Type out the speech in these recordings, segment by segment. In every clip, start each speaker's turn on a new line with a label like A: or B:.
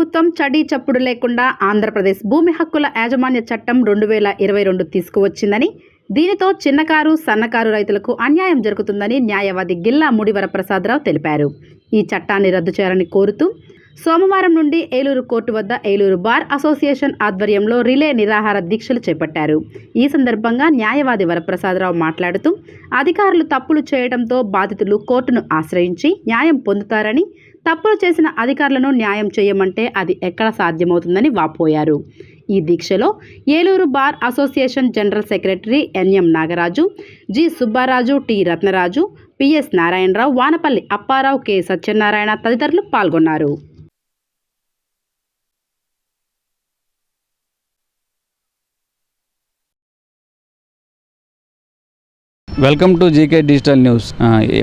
A: ప్రభుత్వం చడీ చప్పుడు లేకుండా ఆంధ్రప్రదేశ్ భూమి హక్కుల యాజమాన్య చట్టం రెండు వేల ఇరవై రెండు తీసుకువచ్చిందని దీనితో చిన్నకారు సన్నకారు రైతులకు అన్యాయం జరుగుతుందని న్యాయవాది గిల్లా ముడివరప్రసాదరావు తెలిపారు. ఈ చట్టాన్ని రద్దు చేయాలని కోరుతూ సోమవారం నుండి ఏలూరు కోర్టు వద్ద ఏలూరు బార్ అసోసియేషన్ ఆధ్వర్యంలో రిలే నిరాహార దీక్షలు చేపట్టారు. ఈ సందర్భంగా న్యాయవాది వరప్రసాదరావు మాట్లాడుతూ అధికారులు తప్పులు చేయడంతో బాధితులు కోర్టును ఆశ్రయించి న్యాయం పొందుతారని తప్పులు చేసిన అధికారులను న్యాయం చేయమంటే అది ఎక్కడ సాధ్యమవుతుందని వాపోయారు. ఈ దీక్షలో Eluru bar association general secretary N M Nagaraju G Subbaraju T Ratnaraju P S Narayanarao Vanapalli Apparao K Satyanarayana తదితరులు పాల్గొన్నారు.
B: Welcome to GK digital news.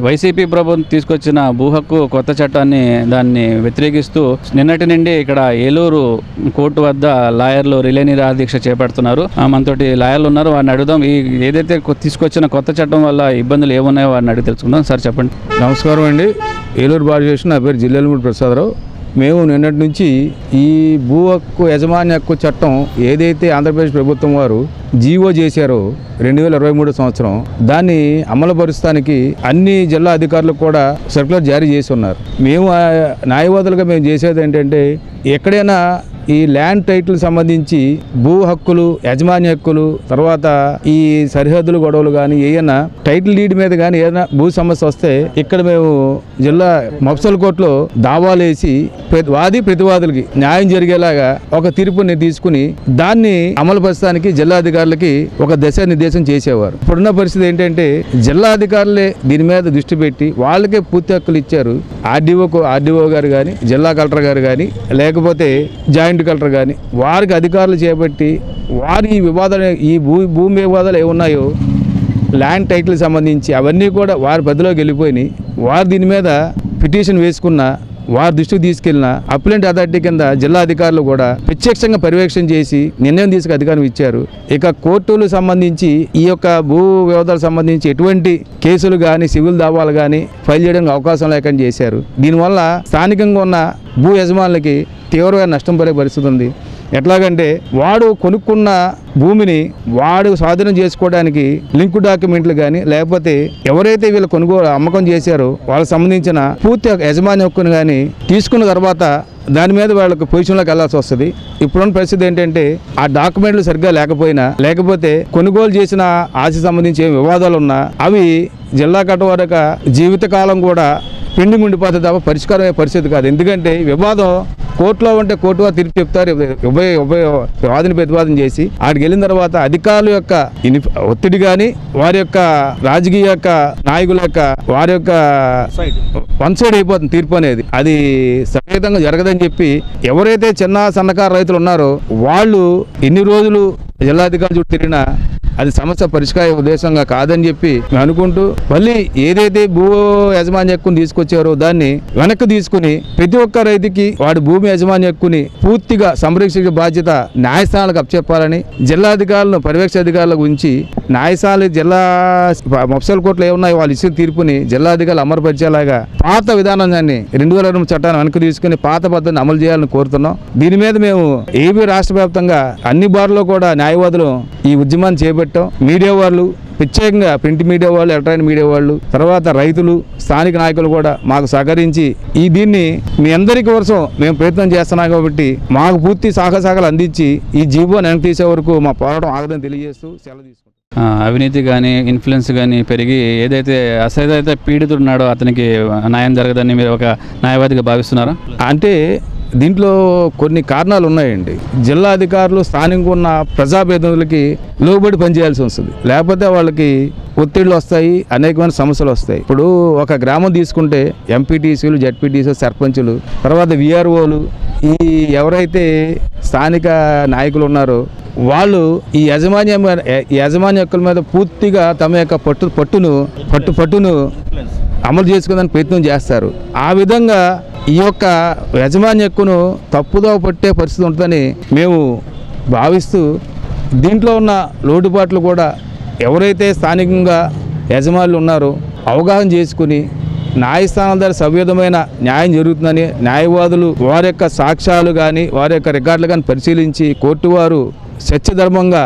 B: YCP ప్రభుత్వం తీసుకొచ్చిన భూ హక్కు కొత్త చట్టాన్ని దాన్ని వ్యతిరేకిస్తూ నిన్నటి నుండి ఇక్కడ ఏలూరు కోర్టు వద్ద లాయర్లు రిలేనిరా దీక్ష చేపడుతున్నారు. ఆ, మనతోటి లాయర్లు ఉన్నారు. వారిని అడుగుదాం. ఈ ఏదైతే తీసుకొచ్చిన కొత్త చట్టం వల్ల ఇబ్బందులు ఏమున్నాయో వారిని అడిగి తెలుసుకుందాం. సార్ చెప్పండి.
C: నమస్కారం అండి. ఏలూరు బార్ నా పేరు జిల్లెలమూడి ప్రసాదరావు. మేము నిన్నటి నుంచి ఈ భూ హక్కు యజమాని హక్కు చట్టం ఏదైతే ఆంధ్రప్రదేశ్ ప్రభుత్వం వారు జీవో చేశారో రెండు వేల ఇరవై మూడు సంవత్సరం దాన్ని అమలుపరుస్తానికి అన్ని జిల్లా అధికారులకు కూడా సర్క్యులర్ జారీ చేసి ఉన్నారు. మేము ఆ, న్యాయవాదులుగా మేము చేసేది ఏంటంటే ఎక్కడైనా ఈ ల్యాండ్ టైటిల్ సంబంధించి భూ హక్కులు యజమాని హక్కులు తర్వాత ఈ సరిహద్దులు గొడవలు కానీ ఏదైనా టైటిల్ డీడ్ మీద కానీ ఏదైనా భూ సమస్య వస్తే ఇక్కడ మేము జిల్లా మఫ్సల్ కోర్టులో దావాలు వేసి ప్రతి వాది ప్రతివాదులకి న్యాయం జరిగేలాగా ఒక తీర్పుని తీసుకుని దాన్ని అమలు పరచడానికి జిల్లా అధికారులకి ఒక దిశానిర్దేశం చేసేవారు. ఇప్పుడున్న పరిస్థితి ఏంటంటే జిల్లా అధికారులే దీని మీద దృష్టి పెట్టి వాళ్ళకే పూర్తి హక్కులు ఇచ్చారు. ఆర్డీఓ ఆర్డీఓ గారు కానీ జిల్లా కలెక్టర్ గారు కానీ లేకపోతే జాయింట్ కలెక్టర్ కానీ వారికి అధికారులు చేపట్టి వారి ఈ వివాదాలు ఈ భూ భూమి వివాదాలు ఏమున్నాయో ల్యాండ్ టైటిల్ సంబంధించి అవన్నీ కూడా వారి పరిధిలోకి వెళ్ళిపోయినాయి. వారు దీని మీద పిటిషన్ వేసుకున్న వారి దృష్టికి తీసుకెళ్ళిన అప్లెంట్ అథారిటీ కింద జిల్లా అధికారులు కూడా ప్రత్యక్షంగా పర్యవేక్షణ చేసి నిర్ణయం తీసుకు అధికారం ఇచ్చారు. ఇక కోర్టులు సంబంధించి ఈ యొక్క భూ వివాదాలకు సంబంధించి ఎటువంటి కేసులు కానీ సివిల్ దావాలు కానీ ఫైల్ చేయడానికి అవకాశం లేకుండా చేశారు. దీనివల్ల స్థానికంగా ఉన్న భూ యజమానులకి తీవ్రమైన నష్టం పడే పరిస్థితి ఉంది. ఎట్లాగంటే వాడు కొనుక్కున్న భూమిని వాడు స్వాధీనం చేసుకోవడానికి లింక్ డాక్యుమెంట్లు కానీ లేకపోతే ఎవరైతే వీళ్ళు కొనుగోలు అమ్మకం చేశారో వాళ్ళకి సంబంధించిన పూర్తి యజమాని హక్కును కానీ తీసుకున్న తర్వాత దాని మీద వాళ్ళకి పొజిషన్లోకి వెళ్ళాల్సి వస్తుంది. ఇప్పుడున్న పరిస్థితి ఏంటంటే ఆ డాక్యుమెంట్లు సరిగ్గా లేకపోయినా లేకపోతే కొనుగోలు చేసిన ఆస్తి సంబంధించి ఏం వివాదాలు ఉన్నా అవి జిల్లా కట్టవరక జీవితకాలం కూడా పెండింగ్ ఉండిపోతుంది తప్ప పరిష్కారం అయ్యే పరిస్థితి కాదు. ఎందుకంటే వివాదం కోర్టులో ఉంటే కోర్టుగా తిరిగి చెప్తారు ఉభయ ఉభయ వాదిని ప్రతివాదన చేసి ఆడికి వెళ్ళిన తర్వాత అధికారుల యొక్క ఇని- ఒత్తిడి కానీ వారి యొక్క రాజకీయ యొక్క నాయకుల యొక్క వారి యొక్క వన్ సైడ్ అయిపోతుంది తీర్పు అనేది. అది సహేతంగా జరగదని చెప్పి ఎవరైతే చిన్న సన్నకారు రైతులు ఉన్నారో వాళ్ళు ఎన్ని రోజులు జిల్లాధికారులు చుట్టూ తిరిగినా అది సమస్య పరిష్కార ఉద్దేశంగా కాదని చెప్పి మేము అనుకుంటూ మళ్ళీ ఏదైతే భూ యజమాని హక్కుని తీసుకొచ్చారో దాన్ని వెనక్కి తీసుకుని ప్రతి ఒక్క రైతుకి వాడి భూమి యజమాని హక్కుని పూర్తిగా సంరక్షించే బాధ్యత న్యాయస్థానాలకు అప్పచెప్పాలని జిల్లాధికారులను పర్యవేక్ష అధికారులకు ఉంచి న్యాయస్థానాలు జిల్లా మఫ్సల్ కోర్టులు ఏమున్నాయో వాళ్ళు ఇచ్చిన తీర్పుని జిల్లాధికారులు అమలుపరిచేలాగా పాత విధానాన్ని రెండు వేల రెండు చట్టాన్ని వెనక్కి తీసుకుని పాత పద్ధతిని అమలు చేయాలని కోరుతున్నాం. దీని మీద మేము ఏపీ రాష్ట్ర వ్యాప్తంగా అన్ని బార్లో కూడా న్యాయవాదులు ఈ ఉద్యమాన్ని చేపట్టి మీడియా వాళ్ళు ప్రత్యేకంగా ప్రింట్ మీడియా వాళ్ళు ఎలక్ట్రానిక్ మీడియా వాళ్ళు తర్వాత రైతులు స్థానిక నాయకులు కూడా మాకు సహకరించి ఈ దీన్ని మీ అందరి కోసం మేము ప్రయత్నం చేస్తున్నాం కాబట్టి మాకు పూర్తి సహకారాలు అందించి ఈ జీవో వెనక్కి తీసే వరకు మా పోరాటం ఆగదని తెలియజేస్తూ సెలవు తీసుకుంటాం
B: ఆ, అవినీతి కానీ ఇన్ఫ్లుయెన్స్ కానీ పెరిగి ఏదైతే అసైతే పీడితుడు ఉన్నాడో అతనికి న్యాయం జరగదని మీరు ఒక న్యాయవాదిగా భావిస్తున్నారా?
C: అంటే దీంట్లో కొన్ని కారణాలు ఉన్నాయండి. జిల్లా అధికారులు స్థానికంగా ఉన్న ప్రజాప్రతినిధులకి లోబడి పనిచేయాల్సి వస్తుంది. లేకపోతే వాళ్ళకి ఒత్తిళ్ళు వస్తాయి అనేకమైన సమస్యలు వస్తాయి. ఇప్పుడు ఒక గ్రామం తీసుకుంటే ఎంపీటీసీలు జడ్పీటీసీలు సర్పంచులు తర్వాత విఆర్ఓలు ఈ ఎవరైతే స్థానిక నాయకులు ఉన్నారో వాళ్ళు ఈ యజమాన్య మీద- హక్కుల మీద పూర్తిగా తమ యొక్క పట్టు పట్టును పట్టు పట్టును అమలు చేసుకుందని ప్రయత్నం చేస్తారు. ఆ విధంగా ఈ యొక్క యజమాన్య హక్కును తప్పుదో పట్టే పరిస్థితి ఉంటుందని మేము భావిస్తూ దీంట్లో ఉన్న లోటుపాట్లు కూడా ఎవరైతే స్థానికంగా యజమానులు ఉన్నారో అవగాహన చేసుకుని న్యాయస్థానం ద్వారా సవ్యధమైన న్యాయం జరుగుతుందని న్యాయవాదులు వారి యొక్క సాక్ష్యాలు కానీ వారి యొక్క రికార్డులు కానీ పరిశీలించి కోర్టు వారు సత్యధర్మంగా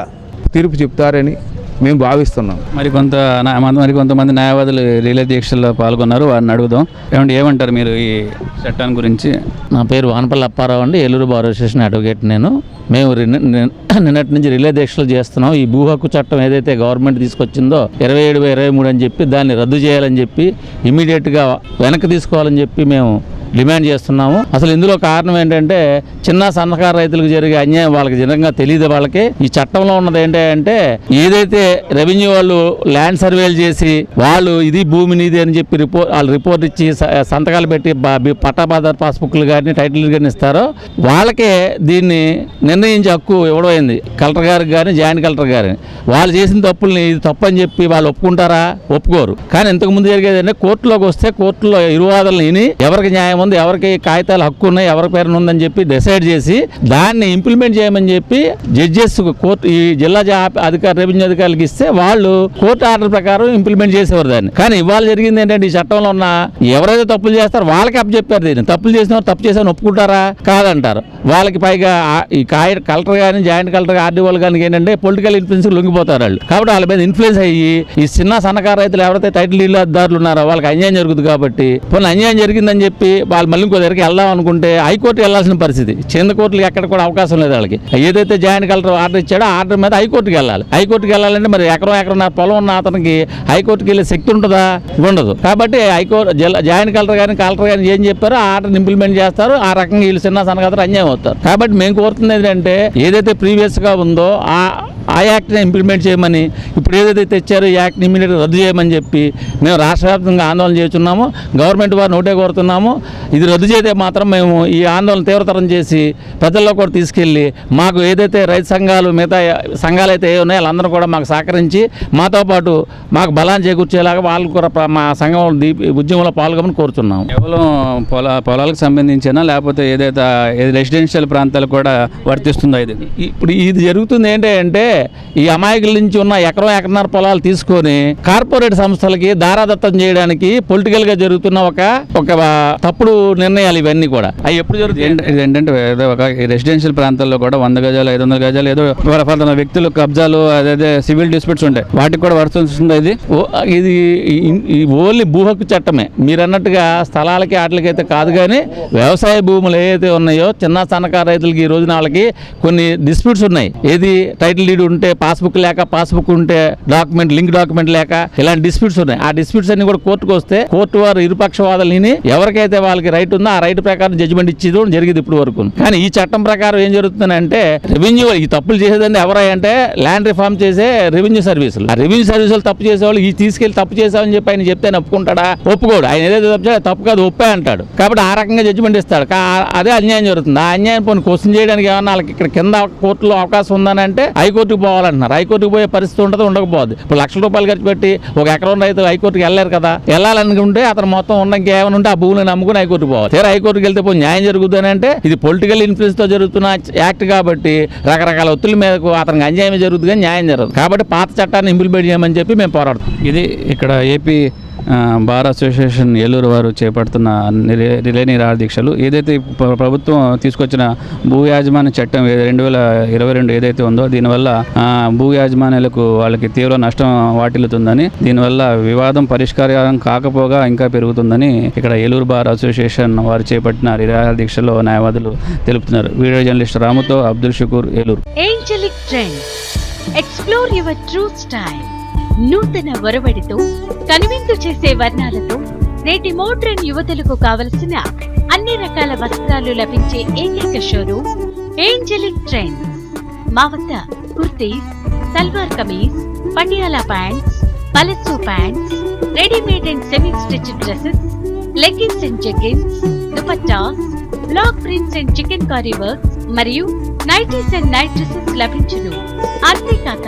C: తీర్పు చెప్తారని మేము భావిస్తున్నాం.
B: మరి కొంత నా- మరి కొంతమంది న్యాయవాదులు రిలే దీక్షల్లో పాల్గొన్నారు వారిని అడుగుదాం. ఏమంటే ఏమంటారు మీరు ఈ చట్టాన్ని గురించి?
D: నా పేరు వానపల్లి అప్పారావు అండి ఏలూరు బార్ అసోసియేషన్ అడ్వకేట్ నేను. మేము నిన్నటి నుంచి రిలే దీక్షలు చేస్తున్నాం. ఈ భూ హక్కు చట్టం ఏదైతే గవర్నమెంట్ తీసుకొచ్చిందో ఇరవై ఏడు ఇరవై మూడు అని చెప్పి దాన్ని రద్దు చేయాలని చెప్పి ఇమీడియట్గా వెనక్కి తీసుకోవాలని చెప్పి మేము డిమాండ్ చేస్తున్నాము. అసలు ఇందులో కారణం ఏంటంటే చిన్న సన్నకారు రైతులకు జరిగే అన్యాయం వాళ్ళకి నిజంగా తెలియదు వాళ్ళకి. ఈ చట్టంలో ఉన్నది ఏంటంటే ఏదైతే రెవెన్యూ వాళ్ళు ల్యాండ్ సర్వేలు చేసి వాళ్ళు ఇది భూమి నీది అని చెప్పి రిపోర్ట్ వాళ్ళు రిపోర్ట్ ఇచ్చి స- సంతకాలు పెట్టి బా- పట్టాబాదార్ పాస్బుక్లు కానీ టైటిల్ కానీ ఇస్తారో వాళ్ళకే దీన్ని నిర్ణయించే హక్కు ఇవ్వడమైంది కలెక్టర్ గారికి కానీ జాయింట్ కలెక్టర్ గారిని వాళ్ళు చేసిన తప్పుల్ని ఇది తప్పు అని చెప్పి వాళ్ళు ఒప్పుకుంటారా? ఒప్పుకోరు. కానీ ఇంతకు ముందు జరిగేది అంటే కోర్టులోకి వస్తే కోర్టులో ఇరువాదలు విని ఎవరికి న్యాయం ముందు ఎవరికి కాగితాలు హక్కు ఉన్నాయి ఎవరి పేరున ఉందని చెప్పి డిసైడ్ చేసి దాన్ని ఇంప్లిమెంట్ చేయమని చెప్పి జడ్జెస్ కోర్టు ఈ జిల్లా అధికారి రెవెన్యూ అధికారులకు ఇస్తే వాళ్ళు కోర్టు ఆర్డర్ ప్రకారం ఇంప్లిమెంట్ చేసేవారు దాన్ని. కానీ ఇవాళ జరిగింది ఏంటంటే ఈ చట్టంలో ఉన్న ఎవరైతే తప్పులు చేస్తారో వాళ్ళకి అప్పచెప్పారు దీన్ని. తప్పులు చేసిన తప్పు చేసాను ఒప్పుకుంటారా? కాదంటారు. వాళ్ళకి పైగా ఈ కాయ కలెక్టర్ కానీ జాయింట్ కలెక్టర్ ఆర్డీఓలు కానీ ఏంటంటే పొలిటికల్ ఇన్ఫ్లుయెన్స్ లొంగిపోతారు వాళ్ళు. కాబట్టి వాళ్ళ మీద ఇన్ఫ్లుయెన్స్ అయ్యి ఈ చిన్న సన్నకారు రైతులు ఎవరైతే టైటిల్ డీలర్దారులు ఉన్నారో వాళ్ళకి అన్యాయం జరుగుతుంది కాబట్టి పోనీ అన్యాయం జరిగిందని చెప్పి వాళ్ళు మళ్ళీ ఇంకో దగ్గరికి వెళ్దాం అనుకుంటే హైకోర్టు వెళ్ళాల్సిన పరిస్థితి. చిన్న కోర్టులు ఎక్కడ కూడా అవకాశం లేదు వాళ్ళకి. ఏదైతే జాయింట్ కలెక్టర్ ఆర్డర్ ఇచ్చాడో ఆర్డర్ మీద హైకోర్టుకి వెళ్ళాలి. హైకోర్టుకి వెళ్ళాలంటే మరి ఎకరం ఎకరం నా పొలం ఉన్న అతనికి హైకోర్టుకి వెళ్ళే శక్తి ఉంటుందా? ఉండదు. కాబట్టి హైకోర్టు జిల్లా జాయింట్ కలెక్టర్ కానీ కలెక్టర్ కానీ ఏం చెప్పారో ఆ ఆర్డర్ ఇంప్లిమెంట్ చేస్తారు. ఆ రకంగా వీళ్ళు చిన్న సన్నగారు అన్యాయం అవుతారు. కాబట్టి మేము కోరుతుంది ఏంటంటే ఏదైతే ప్రీవియస్గా ఉందో ఆ ఆ యాక్ట్ని ఇంప్లిమెంట్ చేయమని ఇప్పుడు ఏదైతే తెచ్చారో ఈ యాక్ట్ని ఇమీడియట్గా రద్దు చేయమని చెప్పి మేము రాష్ట్ర వ్యాప్తంగా ఆందోళన చేస్తున్నాము. గవర్నమెంట్ వారిని ఒకటే కోరుతున్నాము. ఇది రద్దు చేస్తే మాత్రం మేము ఈ ఆందోళన తీవ్రతరం చేసి ప్రజల్లో కూడా తీసుకెళ్ళి మాకు ఏదైతే రైతు సంఘాలు మిగతా సంఘాలు అయితే ఏ ఉన్నాయో వాళ్ళందరూ కూడా మాకు సహకరించి మాతో పాటు మాకు బలాన్ని చేకూర్చేలాగా వాళ్ళు కూడా మా సంఘం ఉద్యమంలో పాల్గొమని కోరుతున్నాము
B: కేవలం పొల పొలాలకు సంబంధించిన? లేకపోతే ఏదైతే ఏది రెసిడెన్షియల్ ప్రాంతాలు కూడా వర్తిస్తుందో ఇది?
D: ఇప్పుడు ఇది జరుగుతుంది ఏంటంటే ఈ అమాయకుల నుంచి ఉన్న ఎకరం ఎకరన్నర పొలాలు తీసుకొని కార్పొరేట్ సంస్థలకి దారాదత్తం చేయడానికి పొలిటికల్గా జరుగుతున్న ఒక ఒక తప్పుడు నిర్ణయాలు ఇవన్నీ కూడా? అవి ఎప్పుడు
B: ఇది ఏంటంటే ఏదో ఒక రెసిడెన్షియల్ ప్రాంతాల్లో కూడా వంద గజాలు ఐదు వందల గజాలు ఏదో ఫలానా వ్యక్తులు కబ్జాలు అదే సివిల్ డిస్ప్యూట్స్ ఉంటాయి. వాటికి కూడా వర్తిస్తుందా ఇది?
D: ఇది ఓన్లీ భూ హక్కు చట్టమే. మీరు అన్నట్టుగా స్థలాలకి వాటికైతే కాదు కానీ వ్యవసాయ భూములు ఏవైతే ఉన్నాయో చిన్న సన్నకారు రైతులకి ఈ రోజున వాళ్ళకి కొన్ని డిస్ప్యూట్స్ ఉన్నాయి. ఏది టైటిల్ డీడ్ ఉంటే పాస్బుక్ లేక పాస్బుక్ ఉంటే డాక్యుమెంట్ లింక్ డాక్యుమెంట్ లేక ఇలాంటి డిస్ప్యూట్స్ ఉన్నాయి. ఆ డిస్ప్యూట్స్ అన్ని కూడా కోర్టుకు వస్తే కోర్టు వారు ఇరుపక్ష వాదనలు విని ఎవరికైతే వాళ్ళకి రైట్ ఉందో? ఆ రైట్ ప్రకారం జడ్జిమెంట్ ఇచ్చేది జరిగింది ఇప్పుడు వరకు. కానీ ఈ చట్టం ప్రకారం ఏం జరుగుతుందంటే రెవెన్యూ ఈ తప్పులు చేసేదండి ఎవరంటే ల్యాండ్ రిఫార్మ్ చేసే రెవెన్యూ సర్వీసులు ఆ రెవెన్యూ సర్వీసులు తప్పు చేసేవాళ్ళు ఈ తీసుకెళ్ళి తప్పు చేసామని చెప్పి ఆయన చెప్తే ఒప్పుకుంటాడా? ఒప్పుకోడు. ఆయన ఏదైతే తప్పు తప్పు కాదు ఒప్పే అంటాడు. కాబట్టి ఆ రకంగా జడ్జిమెంట్ ఇస్తాడు. అదే అన్యాయం జరుగుతుంది. ఆ అన్యాయం పోనీ క్వశ్చన్ చేయడానికి ఏమన్నా వాళ్ళకి ఇక్కడ కింద కోర్టులో అవకాశం ఉందని అంటే హైకోర్టుకు పోవాలంటున్నారు. హైకోర్టుకు పోయే పరిస్థితి ఉండదు ఉండకపోదు. ఇప్పుడు లక్షల రూపాయలు ఖర్చు పెట్టి ఒక ఎకరం రైతు హైకోర్టుకి వెళ్ళారు కదా. వెళ్ళాలనుకుంటే అతను మొత్తం ఉన్న ఇంకేమైనా ఉంటే ఆ భూమిని నమ్ముకుని హైకోర్టు పోవాలి. తీరా హైకోర్టుకి వెళ్తే పోయి న్యాయం జరుగుతుంది అంటే ఇది పొలిటికల్ ఇన్ఫ్లుయెన్స్తో జరుగుతున్న యాక్ట్ కాబట్టి రకరకాల ఒత్తుల మీదకు అతనికి అన్యాయం జరుగుతుంది కానీ న్యాయం జరగదు. కాబట్టి పాత చట్టాన్ని ఇంప్లిమెంట్ చేయమని చెప్పి మేము పోరాడుతాం.
B: ఇది ఇక్కడ ఏపీ బార్ అసోసియేషన్ ఏలూరు వారు చేపడుతున్న రిలే రిలే దీక్షలు ఏదైతే ప్రభుత్వం తీసుకొచ్చిన భూ యాజమాన్య చట్టం రెండు వేల ఇరవై రెండు ఏదైతే ఉందో దీనివల్ల భూ యాజమాన్యాలకు వాళ్ళకి తీవ్ర నష్టం వాటిల్లుతుందని దీనివల్ల వివాదం పరిష్కారం కాకపోగా ఇంకా పెరుగుతుందని ఇక్కడ ఏలూరు బార్ అసోసియేషన్ వారు చేపట్టిన నిరాహార దీక్షలో న్యాయవాదులు తెలుపుతున్నారు. Video journalist రాముతో Abdul Shakoor Eluru.
E: Angelic explore your true style నూతన ఒరవడితో కనువిందు చేసే వర్ణాలతో నేటి మోడ్రన్ యువతులకు కావలసిన అన్ని రకాల వస్త్రాలు లభించే ఏకైక షోరూమ్ ఏంజలిక్ ట్రెండ్స్. మా వద్ద kurtis salwar kameez Patiala pants palazzo pants readymade and semi stitch dresses leggings and jeggings dupattas block prints and chikankari works మరియు నైటీస్ అండ్ నైట్ డ్రెస్సెస్ లభించును. అంతేకాక